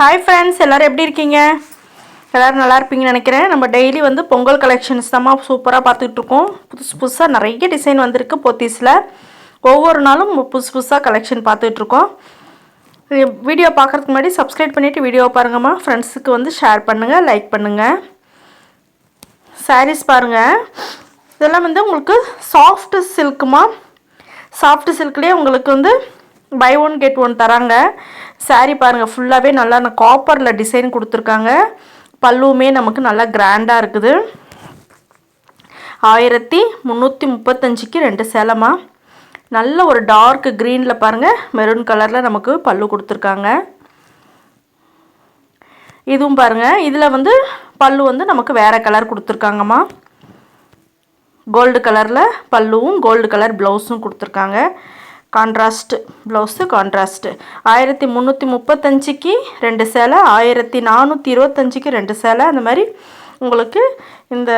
Hi friends எல்லோரும் எப்படி இருக்கீங்க? எல்லோரும் நல்லா இருப்பீங்கன்னு நினைக்கிறேன். நம்ம டெய்லி வந்து பொங்கல் கலெக்ஷன்ஸ் தான் சூப்பராக பார்த்துக்கிட்டு இருக்கோம். புதுசு புதுசாக நிறைய டிசைன் வந்திருக்கு போத்தீஸில். ஒவ்வொரு நாளும் புதுசு புதுசாக கலெக்ஷன் பார்த்துட்ருக்கோம் வீடியோ பார்க்குறதுக்கு முன்னாடி சப்ஸ்கிரைப் பண்ணிவிட்டு வீடியோ பாருங்கம்மா. ஃப்ரெண்ட்ஸுக்கு வந்து ஷேர் பண்ணுங்கள் லைக் பண்ணுங்கள் சாரீஸ் பாருங்கள் இதெல்லாம் வந்து உங்களுக்கு சாஃப்ட் சில்க்குமா சாஃப்ட் சில்க்லேயே உங்களுக்கு வந்து பை ஒன் கெட் ஒன் தராங்க. சாரீ பாருங்கள் ஃபுல்லாகவே நல்லா காப்பரில் டிசைன் கொடுத்துருக்காங்க. பல்லுவுமே நமக்கு நல்லா கிராண்டாக இருக்குது. ஆயிரத்தி முந்நூற்றி முப்பத்தஞ்சுக்கு ரெண்டு சேலமா நல்ல ஒரு டார்க் க்ரீனில் பாருங்கள் மெரூன் கலரில் நமக்கு பல்லு கொடுத்துருக்காங்க. இதுவும் பாருங்கள் இதில் வந்து பல்லு வந்து நமக்கு வேறு கலர் கொடுத்துருக்காங்கம்மா. கோல்டு கலரில் பல்லுவும் கோல்டு கலர் ப்ளவுஸும் கொடுத்துருக்காங்க. கான்ட்ராஸ்ட் ப்ளவுஸு கான்ட்ராஸ்ட்டு ஆயிரத்தி முந்நூற்றி முப்பத்தஞ்சுக்கு ரெண்டு சேலை ஆயிரத்தி நானூற்றி இருபத்தஞ்சிக்கு ரெண்டு சேலை. அந்த மாதிரி உங்களுக்கு இந்த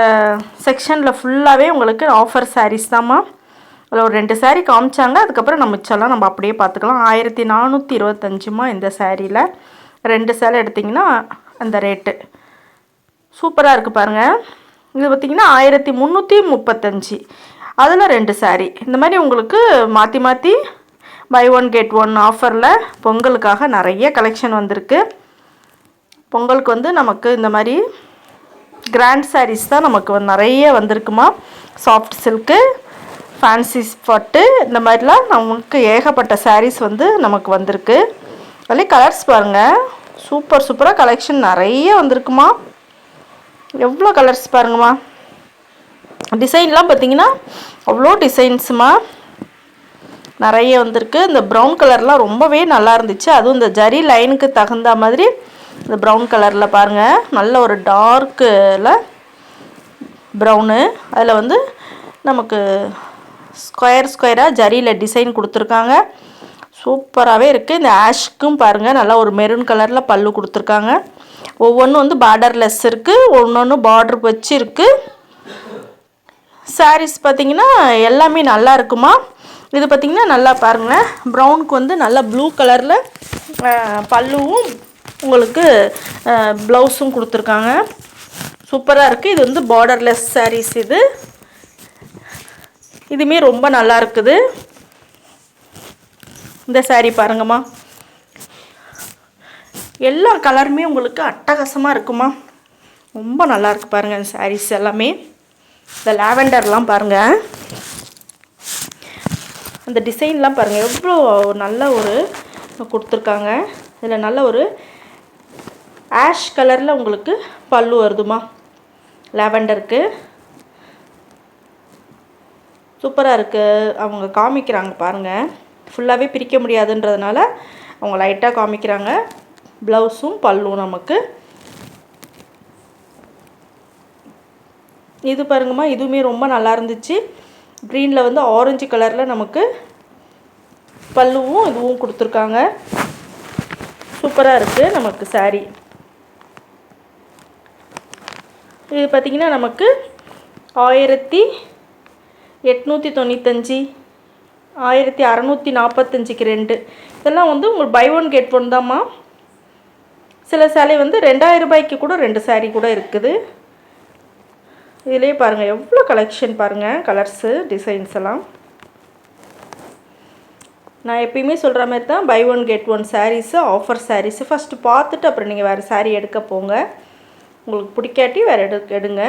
செக்ஷனில் ஃபுல்லாகவே உங்களுக்கு ஆஃபர் சாரீஸ் தாம்மா. அதில் ஒரு ரெண்டு சேரீ காமிச்சாங்க. அதுக்கப்புறம் நம்ம மிச்சம்லாம் நம்ம அப்படியே பார்த்துக்கலாம். ஆயிரத்தி நானூற்றி இருபத்தஞ்சுமா இந்த சேரீயில் ரெண்டு சேலை எடுத்திங்கன்னா அந்த ரேட்டு சூப்பராக இருக்குது பாருங்கள் இது பார்த்திங்கன்னா ஆயிரத்தி முந்நூற்றி முப்பத்தஞ்சு. அதில் ரெண்டு சாரீ இந்த மாதிரி உங்களுக்கு மாற்றி மாற்றி பை ஒன் கெட் ஒன் ஆஃபரில் பொங்கலுக்காக நிறைய கலெக்ஷன் வந்திருக்கு. பொங்கலுக்கு வந்து நமக்கு இந்த மாதிரி கிராண்ட் சாரீஸ் தான் நமக்கு நிறைய வந்திருக்குமா? சாஃப்ட் சில்க்கு ஃபேன்சி பட்டு இந்த மாதிரிலாம் நமக்கு ஏகப்பட்ட சாரீஸ் வந்து நமக்கு வந்திருக்கு. அதுலேயே கலர்ஸ் பாருங்கள் சூப்பர் சூப்பராக கலெக்ஷன் நிறைய வந்திருக்குமா? எவ்வளோ கலர்ஸ் பாருங்கம்மா. டிசைன்லாம் பார்த்தீங்கன்னா அவ்வளோ டிசைன்ஸுமா நிறைய வந்திருக்கு. இந்த ப்ரௌன் கலர்லாம் ரொம்பவே நல்லா இருந்துச்சு. அதுவும் இந்த ஜரி லைனுக்கு தகுந்த மாதிரி இந்த ப்ரௌன் கலரில் பாருங்கள் நல்ல ஒரு டார்க்கில் ப்ரௌனு அதில் வந்து நமக்கு ஸ்கொயர் ஸ்கொயராக ஜரியில் டிசைன் கொடுத்துருக்காங்க. சூப்பராகவே இருக்குது இந்த ஆஷ்க்கும் பாருங்கள் நல்லா ஒரு மெரூன் கலரில் பல்லு கொடுத்துருக்காங்க. ஒவ்வொன்றும் வந்து பார்டர்லெஸ் இருக்குது ஒன்று ஒன்று பார்டர் வச்சு இருக்குது சாரீஸ் பார்த்திங்கன்னா எல்லாமே நல்லா இருக்குமா? இது பார்த்திங்கன்னா நல்லா பாருங்கள். ப்ரௌனுக்கு வந்து நல்லா ப்ளூ கலரில் பல்லுவும் உங்களுக்கு ப்ளவுஸும் கொடுத்துருக்காங்க. சூப்பராக இருக்குது இது வந்து பார்டர்லெஸ் சாரீஸ் இது. இதுவுமே ரொம்ப நல்லா இருக்குது. இந்த சாரீ பாருங்கம்மா. எல்லா கலருமே உங்களுக்கு அட்டகாசமாக இருக்குமா? ரொம்ப நல்லா இருக்குது பாருங்கள் இந்த சாரீஸ் எல்லாமே. இந்த லாவெண்டர்லாம் பாருங்கள் அந்த டிசைன்லாம் பாருங்கள் எவ்வளோ நல்ல ஒரு கொடுத்துருக்காங்க. இதில் நல்ல ஒரு ஆஷ் கலரில் உங்களுக்கு பல்லு வருதுமா. லாவெண்டருக்கு. சூப்பராக இருக்குது அவங்க காமிக்கிறாங்க பாருங்கள் ஃபுல்லாகவே பிரிக்க முடியாதுன்றதுனால அவங்க லைட்டாக காமிக்கிறாங்க. ப்ளவுஸும் பல்லும் நமக்கு. இது பாருங்கம்மா இதுவுமே ரொம்ப நல்லா இருந்துச்சு. க்ரீனில் வந்து ஆரஞ்சு கலரில் நமக்கு பல்லுவும் இதுவும் கொடுத்துருக்காங்க. சூப்பராக இருக்குது நமக்கு சாரீ இது பார்த்திங்கன்னா நமக்கு ஆயிரத்தி எட்நூற்றி தொண்ணூத்தஞ்சு ஆயிரத்தி அறநூற்றி நாற்பத்தஞ்சிக்கு ரெண்டு. இதெல்லாம் வந்து உங்களுக்கு பை ஒன் கெட் ஒன் தாம்மா. சில சேலை வந்து ரெண்டாயிரம் ரூபாய்க்கு கூட ரெண்டு சாரீ கூட இருக்குது. இதிலே பாருங்கள் எவ்வளோ கலெக்ஷன் பாருங்கள் கலர்ஸு டிசைன்ஸ் எல்லாம். நான் எப்பயுமே சொல்கிற மாதிரி தான் buy one get one sarees offer sarees first பார்த்துட்டு அப்புறம் நீங்கள் வேறு சாரீ எடுக்க போங்க. உங்களுக்கு பிடிக்காட்டி வேறு எடு எடுங்க.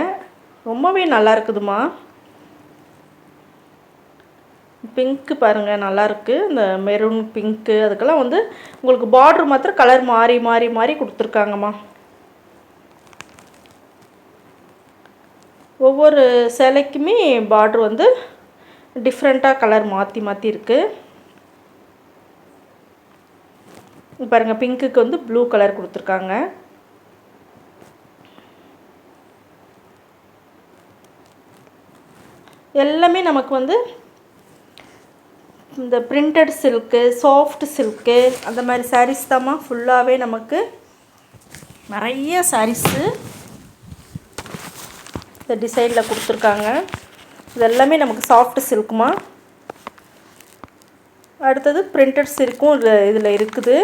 ரொம்பவே நல்லா இருக்குதுமா பிங்க்கு பாருங்கள் நல்லாயிருக்கு இந்த மெரூன் பிங்க்கு அதுக்கெல்லாம் வந்து உங்களுக்கு பார்ட்ரு மாத்திரம் கலர் மாறி மாறி மாறி கொடுத்துருக்காங்கம்மா. ஒவ்வொரு சேலைக்குமே பார்ட்ரு வந்து டிஃப்ரெண்ட்டாக கலர் மாற்றி மாற்றி இருக்குது பாருங்கள் பிங்க்குக்கு வந்து ப்ளூ கலர் கொடுத்துருக்காங்க. எல்லாமே நமக்கு வந்து இந்த பிரிண்டட் சில்க்கு சாஃப்ட் சில்க்கு அந்த மாதிரி சாரீஸ் தாம்மா ஃபுல்லாகவே நமக்கு நிறைய சாரீஸு இந்த டிசைனில் கொடுத்துருக்காங்க. இது எல்லாமே நமக்கு சாஃப்ட் சில்க்குமா அடுத்தது பிரிண்டட் சில்க்கும் இதில் இதில் இருக்குது.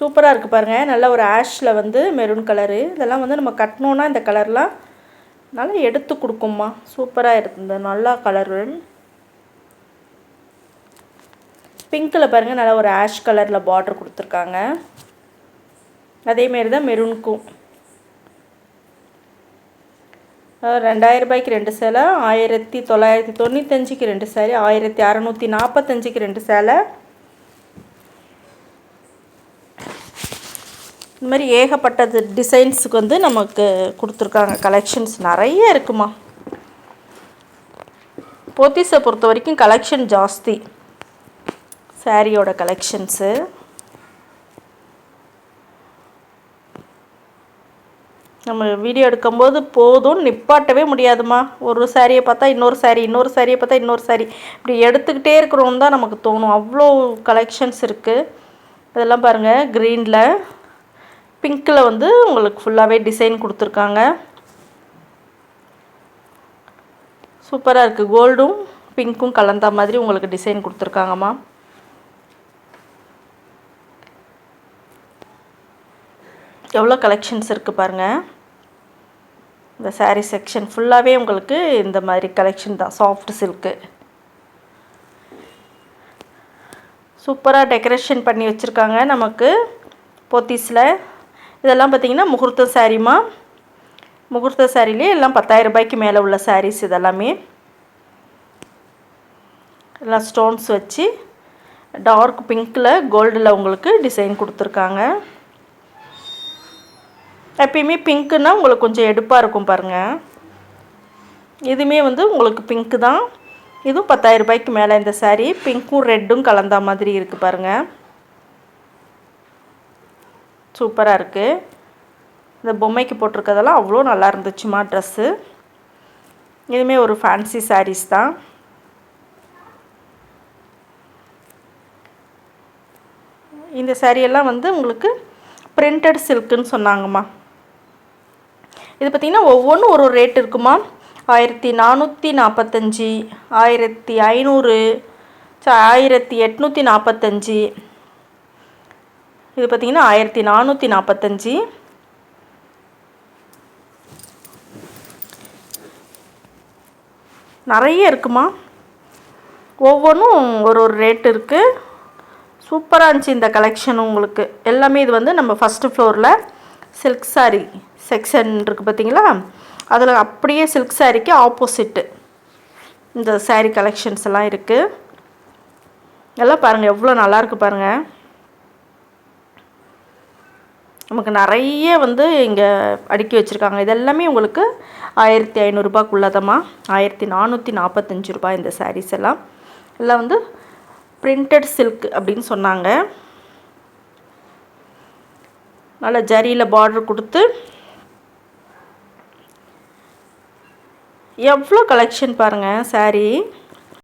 சூப்பராக இருக்குது பாருங்கள் நல்ல ஒரு ஆஷில் வந்து மெரூன் கலரு இதெல்லாம் வந்து நம்ம கட்டினோன்னா இந்த கலர்லாம் நல்லா எடுத்து கொடுக்கும்மா. சூப்பராக இருக்குது நல்லா கலரு பிங்க்கில் பாருங்கள் நல்லா ஒரு ஆஷ் கலரில் பார்ட்ரு கொடுத்துருக்காங்க. அதேமாரி தான் மெரூனுக்கும். ரெண்டாயிரம் ரூபாய்க்கு ரெண்டு சேலை ஆயிரத்தி தொள்ளாயிரத்தி தொண்ணூத்தஞ்சுக்கு ரெண்டு சேலை ஆயிரத்தி அறநூற்றி நாற்பத்தஞ்சுக்கு ரெண்டு சேலை. இந்த மாதிரி ஏகப்பட்டது டிசைன்ஸுக்கு வந்து நமக்கு கொடுத்துருக்காங்க. கலெக்ஷன்ஸ் நிறைய இருக்குமா? போத்தீஸை பொறுத்த வரைக்கும் கலெக்ஷன் ஜாஸ்தி. சாரியோட கலெக்ஷன்ஸு. நம்ம வீடியோ எடுக்கும்போது போதும் நிப்பாட்டவே முடியாதுமா ஒரு சாரியை பார்த்தா இன்னொரு சாரி இன்னொரு சாரியை பார்த்தா இன்னொரு சாரி இப்படி எடுத்துக்கிட்டே இருக்கிறோம் தான் நமக்கு தோணும். அவ்வளோ கலெக்ஷன்ஸ் இருக்குது இதெல்லாம் பாருங்கள் க்ரீனில் பிங்க்கில் வந்து உங்களுக்கு ஃபுல்லாகவே டிசைன் கொடுத்துருக்காங்க. சூப்பராக இருக்குது கோல்டும் பிங்க்கும் கலந்த மாதிரி உங்களுக்கு டிசைன் கொடுத்துருக்காங்கம்மா. எவ்வளோ கலெக்ஷன்ஸ் இருக்குது பாருங்கள் இந்த சாரீ செக்ஷன் ஃபுல்லாகவே உங்களுக்கு இந்த மாதிரி கலெக்ஷன் தான். சாஃப்ட் சில்க்கு சூப்பராக டெக்கரேஷன் பண்ணி வச்சுருக்காங்க நமக்கு போத்தீஸில். இதெல்லாம் பார்த்திங்கன்னா முகூர்த்த சாரீமா முகூர்த்த சாரிலே எல்லாம் பத்தாயிரம் ரூபாய்க்கு மேலே உள்ள சாரீஸ் இதெல்லாமே. எல்லாம் ஸ்டோன்ஸ் வச்சு டார்க் பிங்க்கில் கோல்டில் உங்களுக்கு டிசைன் கொடுத்துருக்காங்க. எப்பயுமே பிங்க்குன்னா உங்களுக்கு கொஞ்சம் எடுப்பாக இருக்கும் பாருங்கள் இதுவுமே வந்து உங்களுக்கு பிங்க்கு தான். இதுவும் பத்தாயிரம் ரூபாய்க்கு மேலே இந்த சாரீ பிங்க்கும் ரெட்டும் கலந்த மாதிரி இருக்குது பாருங்கள் சூப்பராக இருக்குது இந்த பொம்மைக்கு போட்டிருக்கதெல்லாம் அவ்வளோ நல்லா இருந்துச்சுமா ட்ரெஸ்ஸு இதுவுமே ஒரு ஃபேன்சி சாரீஸ் தான். இந்த சாரியெல்லாம் வந்து உங்களுக்கு பிரிண்டட் சில்க்குன்னு சொன்னாங்கம்மா. இது பார்த்திங்கன்னா ஒவ்வொன்றும் ஒரு ஒரு ரேட் இருக்குமா? ஆயிரத்தி நானூற்றி நாற்பத்தஞ்சி ஆயிரத்தி ஐநூறு ஆயிரத்தி எட்நூற்றி நாற்பத்தஞ்சி இது பார்த்திங்கன்னா ஆயிரத்தி நானூற்றி நாற்பத்தஞ்சி நிறைய இருக்குமா? ஒவ்வொன்றும் ஒரு ஒரு ரேட் இருக்குது சூப்பராக இருந்துச்சு இந்த கலெக்ஷன் உங்களுக்கு. எல்லாமே இது வந்து நம்ம ஃபஸ்ட்டு ஃப்ளோரில் சில்க் சாரீ செக்ஷன் இருக்குது பார்த்தீங்களா? அதில் அப்படியே சில்க் சாரீக்கு ஆப்போசிட்டு இந்த சாரீ கலெக்ஷன்ஸ் எல்லாம் இருக்குது எல்லாம் பாருங்கள் எவ்வளோ நல்லாயிருக்கு பாருங்கள் நமக்கு நிறைய வந்து இங்கே அடுக்கி வச்சுருக்காங்க. இதெல்லாமே உங்களுக்கு ஆயிரத்தி ஐநூறுரூபாக்குள்ளதம்மா ஆயிரத்தி நானூற்றி நாற்பத்தஞ்சு ரூபாய் இந்த சாரீஸ் எல்லாம். எல்லாம் வந்து பிரிண்டட் சில்க் அப்படின்னு சொன்னாங்க. நல்லா ஜரியில் பார்டர் கொடுத்து எவ்வளோ கலெக்ஷன் பாருங்கள் சாரீ